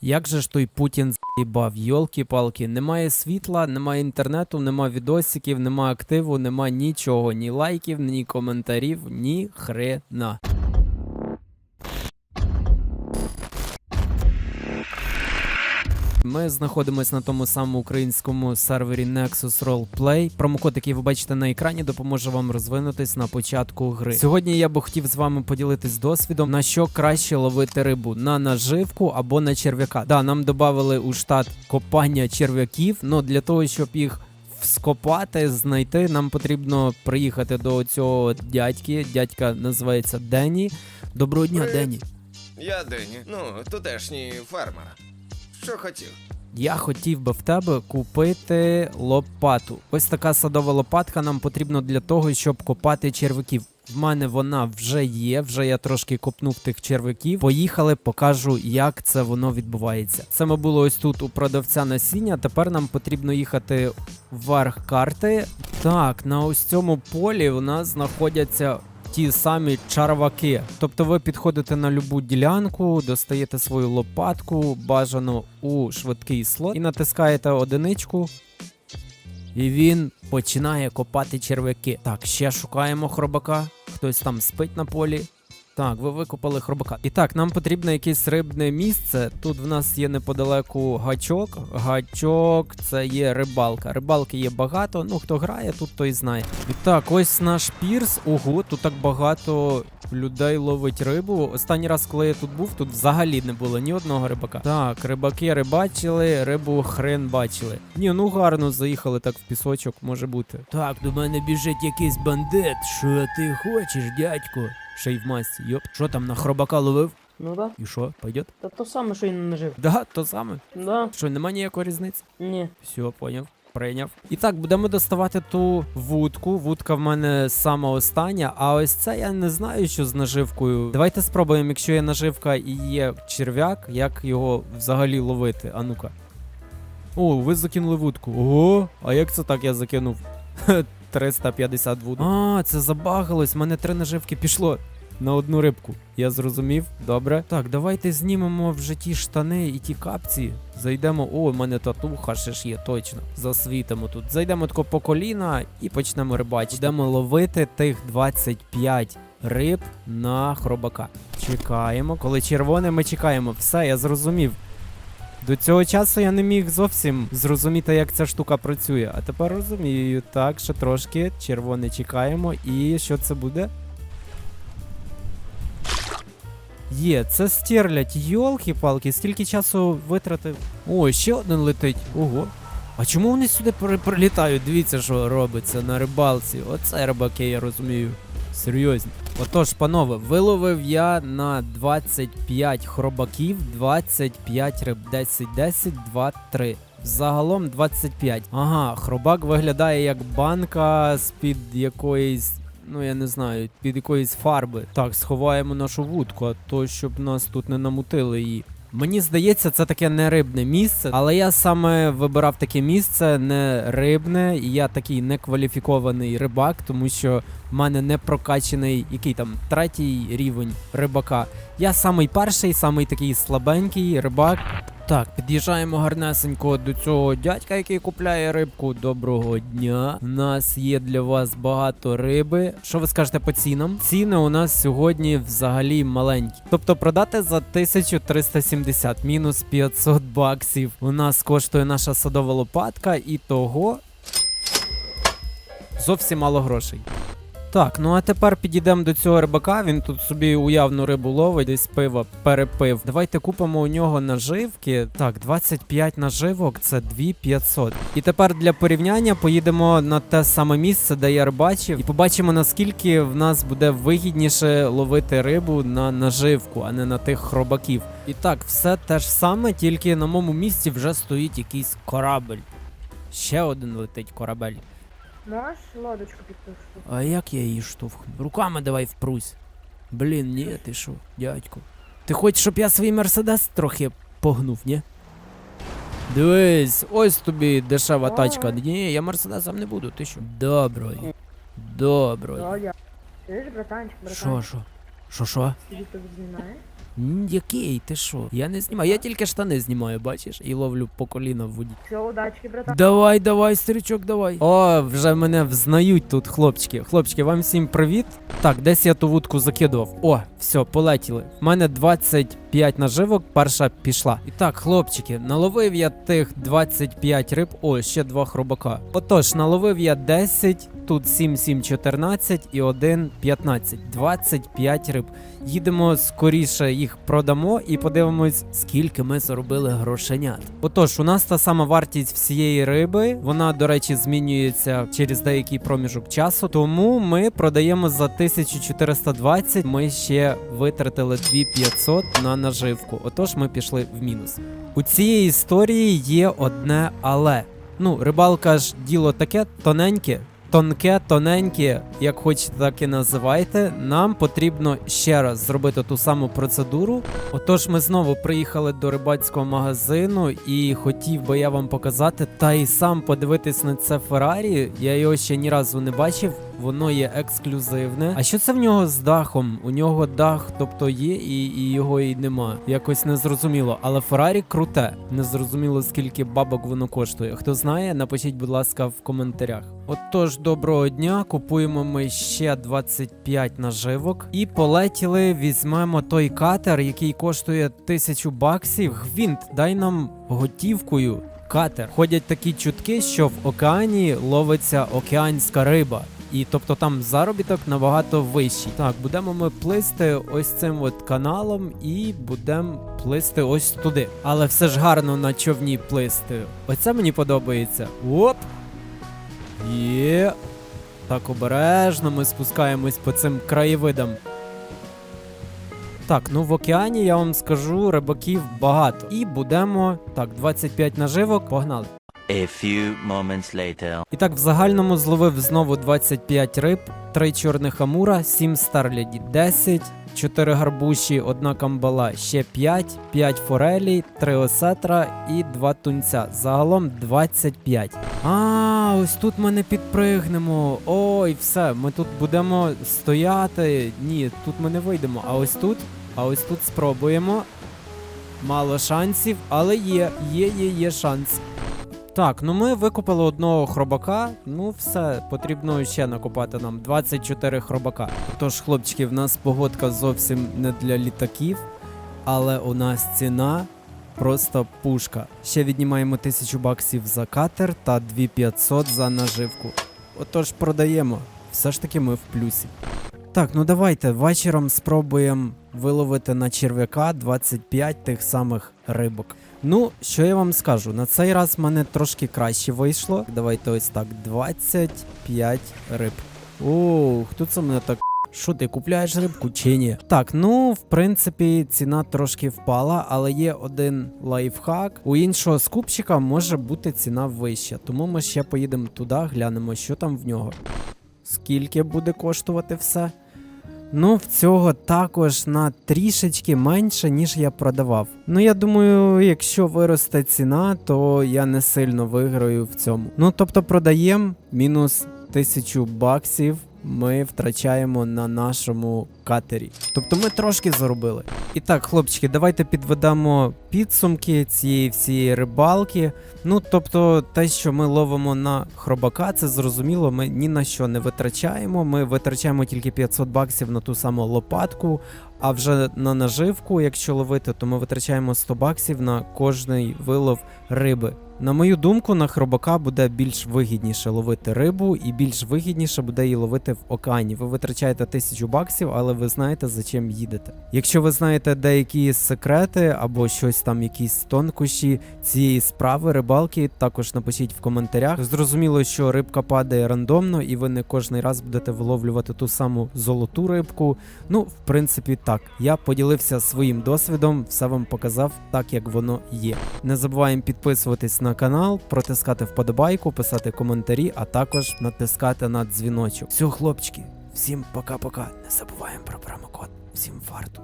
Як же ж той Путін заїбав, йолки-палки, немає світла, немає інтернету, немає відосиків, немає активу, немає нічого, ні лайків, ні коментарів, ні хрена. Ми знаходимося на тому самому українському сервері Nexus Roleplay. Промокод, який ви бачите на екрані, допоможе вам розвинутись на початку гри. Сьогодні я би хотів з вами поділитись досвідом, на що краще ловити рибу на наживку або на черв'яка. Да, нам додали у штат копання черв'яків, але для того, щоб їх скопати, знайти, нам потрібно приїхати до цього дядьки. Дядька називається Дені. Доброго дня. Дені. Я Дені, ну, тутешній фермер. Що хотів? Я хотів би в тебе купити лопату. Ось така садова лопатка нам потрібна для того, щоб копати червяків. В мене вона вже є, вже я трошки копнув тих червяків. Поїхали, покажу, як це воно відбувається. Ми було ось тут у продавця насіння. Тепер нам потрібно їхати вверх карти. Так, на ось цьому полі у нас знаходяться ті самі чарваки. Тобто ви підходите на любу ділянку, достаєте свою лопатку, бажано у швидкий слот, і натискаєте одиничку. І він починає копати черв'яки. Так, ще шукаємо хробака. Хтось там спить на полі. Так, ви викопали хробака. І так, нам потрібно якесь рибне місце. Тут в нас є неподалеку гачок. Гачок це є рибалка. Рибалки є багато. Ну хто грає, тут той знає. І так, ось наш пірс. Ого, тут так багато людей ловить рибу. Останній раз, коли я тут був, тут взагалі не було ні одного рибака. Так, рибаки рибачили, рибу хрен бачили. Ні, ну гарно заїхали так в пісочок, може бути. Так, до мене біжить якийсь бандит. Що ти хочеш, дядько? Ще й в масці. Йоп, що там на хробака ловив? Ну да. І що, пойдет? Та то саме, що й не нажив. Да, то саме. Да. Що, нема ніякої різниці? Ні. Все, поняв. Прийняв. І так, будемо доставати ту вудку. Вудка в мене сама остання, а ось це я не знаю, що з наживкою. Давайте спробуємо, якщо є наживка і є черв'як, як його взагалі ловити. А ну-ка. О, ви закинули вудку. Ого, а як це так я закинув? 350 вудок. А, це забагалось, в мене три наживки пішло. На одну рибку. Я зрозумів. Добре. Так, давайте знімемо вже ті штани і ті капці. Зайдемо. О, у мене татуха ще ж є, точно. Засвітимо тут. Зайдемо тако по коліна і почнемо рибачити. Будемо ловити тих 25 риб на хробака. Чекаємо. Коли червоне, ми чекаємо. Все, я зрозумів. До цього часу я не міг зовсім зрозуміти, як ця штука працює. А тепер розумію. Так, ще трошки. Червоне чекаємо. І що це буде? Є, це стерлядь, йолки-палки, стільки часу витратив. О, ще один летить. Ого. А чому вони сюди при- прилітають? Дивіться, що робиться на рибалці. Оце рибаки, я розумію. Серйозно. Отож, панове, виловив я на 25 хробаків, 25 риб, 10, 10, 2, 3. Загалом 25. Ага, хробак виглядає як банка з-під якоїсь ну я не знаю, під якоїсь фарби. Так, сховаємо нашу вудку, а то щоб нас тут не намутили її. Мені здається, це таке не рибне місце, але я саме вибирав таке місце не рибне, і я такий некваліфікований рибак, тому що в мене не прокачаний який там третій рівень рибака. Я самий перший, самий такий слабенький рибак. Так, під'їжджаємо гарнесенько до цього дядька, який купляє рибку. Доброго дня. У нас є для вас багато риби. Що ви скажете по цінам? Ціни у нас сьогодні взагалі маленькі. Тобто продати за 1370 мінус 500 баксів. У нас коштує наша садова лопатка, і того зовсім мало грошей. Так, ну а тепер підійдемо до цього рибака. Він тут собі уявну рибу ловить, десь пива перепив. Давайте купимо у нього наживки. Так, 25 наживок це 2500. І тепер для порівняння поїдемо на те саме місце, де я рибачив, і побачимо наскільки в нас буде вигідніше ловити рибу на наживку, а не на тих хробаків. І так, все те ж саме, тільки на моєму місці вже стоїть якийсь корабель. Ще один летить корабель. Можеш лодочку підпустити? А як я її штовхну? Руками давай впрусь. Блін, ні, ти що, дядько. Ти хочеш, щоб я свій мерседес трохи погнув, ні? Дивись, ось тобі дешева тачка. Ні, я мерседесом не буду, ти що? Добро. Добро. Да, я. Чуєш, братанчик, Що, братанчик? що? Що, що? Скільки тобі знімає? Який? Ти що? Я не знімаю. Я тільки штани знімаю, бачиш, і ловлю по коліна в воді. Все, удачки, братан. Давай, давай, старичок, давай. О, вже мене взнають тут, хлопчики. Хлопчики, вам всім привіт. Так, десь я ту вудку закидував. О, все, полетіли. У мене 25 наживок, перша пішла. І так, хлопчики, наловив я тих 25 риб. О, ще два хробака. Отож, наловив я 10, тут 7, 7, 14 і 1, 15. 25 риб. Їдемо скоріше їх продамо і подивимось, скільки ми заробили грошенят. Отож, у нас та сама вартість всієї риби. Вона, до речі, змінюється через деякий проміжок часу. Тому ми продаємо за 1420. Ми ще витратили 2500 на наживку. Отож, ми пішли в мінус. У цієї історії є одне але. Ну, рибалка ж діло таке тоненьке. Тонке, тоненьке, як хочете, так і називайте. Нам потрібно ще раз зробити ту саму процедуру. Отож, ми знову приїхали до рибацького магазину і хотів би я вам показати, та й сам подивитись на це Феррарі. Я його ще ні разу не бачив. Воно є ексклюзивне. А що це в нього з дахом? У нього дах, тобто є, і, і його і нема. Якось незрозуміло. Але Феррарі круте. Незрозуміло, скільки бабок воно коштує. Хто знає, напишіть, будь ласка, в коментарях. Отож, доброго дня. Купуємо ми ще 25 наживок. І полетіли, візьмемо той катер, який коштує тисячу баксів. Гвінт, дай нам готівкою. Катер. Ходять такі чутки, що в океані ловиться океанська риба. І тобто там заробіток набагато вищий. Так, будемо ми плисти ось цим от каналом і будемо плисти ось туди. Але все ж гарно на човні плисти. Оце мені подобається. Оп! Є. Так, обережно ми спускаємось по цим краєвидам. Так, ну в океані я вам скажу, рибаків багато. І будемо. Так, 25 наживок, погнали. A few moments later. І так, в загальному зловив знову 25 риб, 3 чорних амура, 7 старліді, 10, 4 гарбуші, 1 камбала, ще 5, 5 форелей, 3 осетра і 2 тунця. Загалом 25. А, ось тут ми не підпригнемо. Ой, все, ми тут будемо стояти. Ні, тут ми не вийдемо. А ось тут, а ось тут спробуємо. Мало шансів, але є, є, є, є шанс. Так, ну ми викупили одного хробака. Ну все, потрібно ще накопати нам 24 хробака. Тож, хлопчики, в нас погодка зовсім не для літаків, але у нас ціна просто пушка. Ще віднімаємо 1000 баксів за катер та 2500 за наживку. Отож, продаємо. Все ж таки ми в плюсі. Так, ну давайте вечором спробуємо виловити на черв'яка 25 тих самих рибок. Ну, що я вам скажу, на цей раз в мене трошки краще вийшло. Давайте ось так: 25 риб. О, хто це мене так? Що ти купляєш рибку чи ні? Так, ну в принципі, ціна трошки впала, але є один лайфхак. У іншого скупщика може бути ціна вища, тому ми ще поїдемо туди, глянемо, що там в нього. Скільки буде коштувати все? Ну, в цього також на трішечки менше, ніж я продавав. Ну, я думаю, якщо виросте ціна, то я не сильно виграю в цьому. Ну, тобто продаємо мінус тисячу баксів. Ми втрачаємо на нашому катері. Тобто ми трошки заробили. І так, хлопчики, давайте підведемо підсумки цієї всієї рибалки. Ну, тобто, те, що ми ловимо на хробака, це зрозуміло, ми ні на що не витрачаємо. Ми витрачаємо тільки 500 баксів на ту саму лопатку. А вже на наживку, якщо ловити, то ми витрачаємо 100 баксів на кожний вилов риби. На мою думку, на хробака буде більш вигідніше ловити рибу, і більш вигідніше буде її ловити в океані. Ви витрачаєте 1000 баксів, але ви знаєте, за чим їдете. Якщо ви знаєте деякі секрети або щось там, якісь тонкощі цієї справи, рибалки, також напишіть в коментарях. Зрозуміло, що рибка падає рандомно, і ви не кожний раз будете виловлювати ту саму золоту рибку. Ну, в принципі, так. Я поділився своїм досвідом, все вам показав так, як воно є. Не забуваємо підписуватись на канал, протискати вподобайку, писати коментарі, а також натискати на дзвіночок. Все, хлопчики, всім пока-пока. Не забуваємо про промокод. Всім фарту.